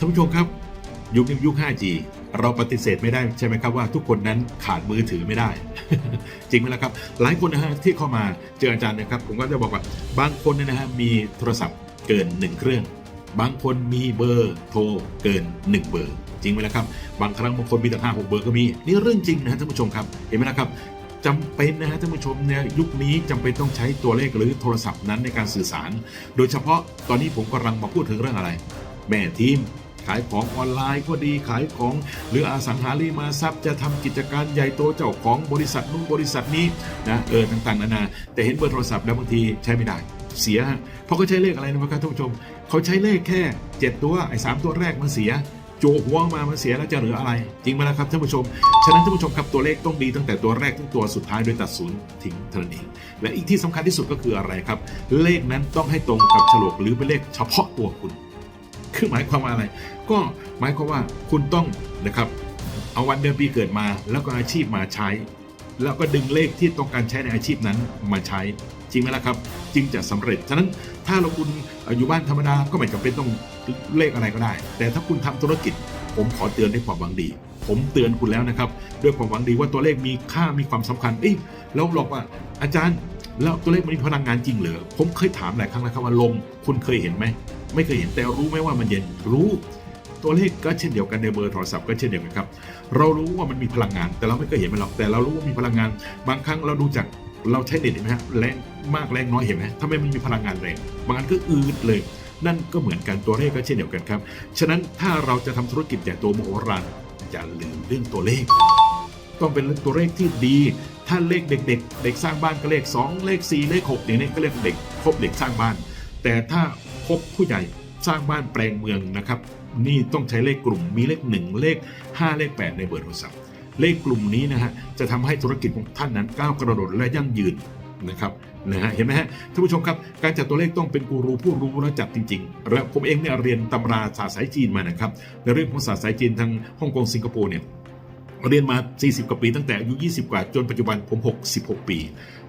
ท่านผู้ชมครับ ยุคนี้ยุค 5G เราปฏิเสธไม่ได้ใช่ไหมครับว่าทุกคนนั้นขาดมือถือไม่ได้ จริงไหมล่ะครับ หลายคนนะฮะที่เข้ามาเจออาจารย์นะครับ ผมก็จะบอกว่าบางคนเนยนะฮะมีโทรศัพท์เกิน 1 เครื่อง บางคนมีเบอร์โทรเกิน 1 เบอร์ จริงไหมล่ะครับ บางครั้งบางคนมีแต่ห้าหกเบอร์ก็มีนี่เรื่องจริงนะฮะท่านผู้ชมครับเห็นไหมล่ะครับจำเป็นนะฮะท่านผู้ชมเนี่ยยุคนี้จำเป็นต้องใช้ตัวเลขหรือโทรศัพท์นั้นในการสื่อสาร โดยเฉพาะตอนนี้ผมกำลังมาพูดถึงเรื่องอะไร แม่ทีมายของออนไลน์ก็ดีขายของ หรืออสังหาริมทรัพย์จะทำกิจการใหญ่โตเจ้าของบริษัทนู้นบริษัทนี้นะเออต่างๆนานาแต่เห็นเบอร์โทรศัพท์แล้วบางทีใช้ไม่ได้เสีย เพราะเขาใช้เลขอะไรนะครับท่านผู้ชม เขาใช้เลขแค่ 7 ตัวไอ้สามตัวแรกมันเสียโจหัวมามันเสียแล้วจะเหลืออะไร จริงไหมล่ะครับท่านผู้ชม ฉะนั้นท่านผู้ชมครับตัวเลขต้องดีตั้งแต่ตัวแรกถึงตัวสุดท้ายโดยตัดศูนย์ทิ้งเท่านั้นเองและอีกที่สำคัญที่สุดก็คืออะไรครับ เลขนั้นต้องให้ตรงกับฉลกหรือเป็นเลขเฉพาะตัวคุณ คือหมายความว่าอะไร ก็หมายความว่าคุณต้องนะครับเอาวันเดือนปีเกิดมา แล้วก็อาชีพมาใช้ แล้วก็ดึงเลขที่ต้องการใช้ในอาชีพนั้นมาใช้ จริงไหมล่ะครับ จึงจะสำเร็จ ฉะนั้นถ้าเราคุณอยู่บ้านธรรมดาก็ไม่จำเป็นต้องเลขอะไรก็ได้ แต่ถ้าคุณทำธุรกิจ ผมขอเตือนด้วยความหวังดี ผมเตือนคุณแล้วนะครับ ด้วยความหวังดีว่าตัวเลขมีค่ามีความสำคัญเอ้ยแล้วบอกว่าอาจารย์แล้วตัวเลขมันมีพลังงานจริงเหรอผมเคยถามหลายครั้งแล้วครับว่าลมคุณเคยเห็นไหม ไม่เคยเห็นแต่รู้ไหมว่ามันเย็นรู้ตัวเลขก็เช่นเดียวกันในเบอร์โทรศัพท์ก็เช่นเดียวกันครับ เรารู้ว่ามันมีพลังงาน แต่เราไม่เคยเห็นมันหรอกแต่เรารู้ว่ามีพลังงาน บางครั้งเราดูจากเราใช้เน็ตเห็นไหมฮะแรงมากแรงน้อยเห็นไหมทำไมมันมีพลังงานแรงบางอันก็อืดเลย นั่นก็เหมือนกันตัวเลขก็เช่นเดียวกันครับฉะนั้นถ้าเราจะทำธุรกิจใหญ่โตมโหฬารอย่าลืมเรื่องตัวเลข ต้องเป็นตัวเลขที่ดี ถ้าเลขเด็ก ๆ เด็กสร้างบ้านก็เลข 2 เลข 4 เลข6อย่างนี้ก็เรียกเด็กครบเด็กสร้างบ้าน แต่ถ้า บผู้ใหญ่สร้างบ้านแปลงเมืองนะครับ นี่ต้องใช้เลขกลุ่มมีเลข 1 เลข 5 เลข 8 ในเบอร์โทรศัพท์ เลขกลุ่มนี้นะฮะจะทำให้ธุรกิจของท่านนั้นก้าวกระโดดและยั่งยืนนะครับนะฮะเห็นไหมฮะท่านผู้ชมครับ การจัดตัวเลขต้องเป็นกูรูผู้รู้และจัดจริงๆและผมเองเนี่ยเรียนตำราศาสตร์สายจีนมานะครับในเรื่องของศาสตร์สายจีนทางฮ่องกงสิงคโปร์เนี่ยเรียนมา 40 กว่าปีตั้งแต่อายุ 20 กว่าจนปัจจุบันผม 66 ปี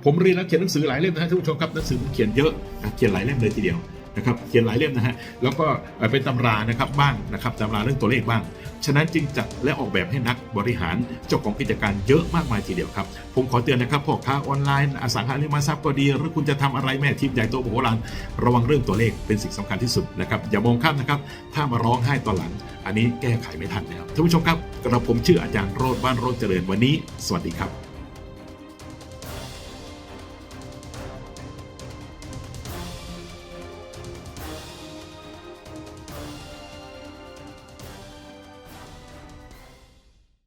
ผมเรียนแล้วเขียนหนังสือหลายเล่มนะฮะท่านผู้ชมครับหนังสือผมเขียนเยอะนะเขียนหลายเล่มเลยทีเดียว นะครับเขียนหลายเล่มนะฮะแล้วก็เป็นตำรานะครับบ้างนะครับตำราเรื่องตัวเลขบ้าง ฉะนั้นจึงจัดและออกแบบให้นักบริหารเจ้าของกิจการเยอะมากมายทีเดียวครับ ผมขอเตือนนะครับพ่อค้าออนไลน์อสังหาริมทรัพย์ก็ดี หรือคุณจะทำอะไรแม่ทีมใหญ่โตโมโหลานระวังเรื่องตัวเลขเป็นสิ่งสำคัญที่สุดนะครับอย่ามองข้ามนะครับถ้ามาร้องไห้ตอนหลัง อันนี้แก้ไขไม่ทันแล้วท่านผู้ชมครับกระผมชื่ออาจารย์โรดบ้านโรดเจริญวันนี้ สวัสดีครับ